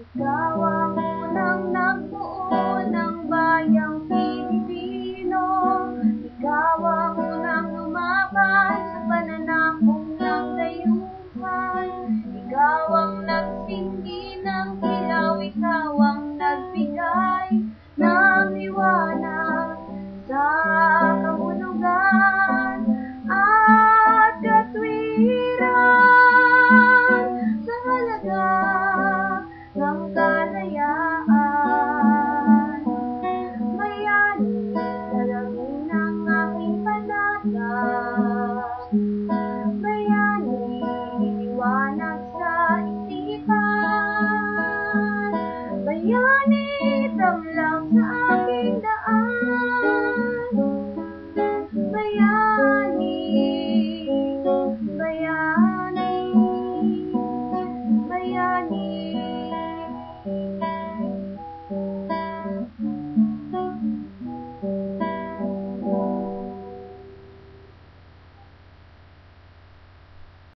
Ikaw ang unang nagbuo ng bayang Pilipino. Ikaw ang unang lumaban sa pananakong ng dayuhan. Ikaw ang nagsingi ng kilaw, ikaw ang me from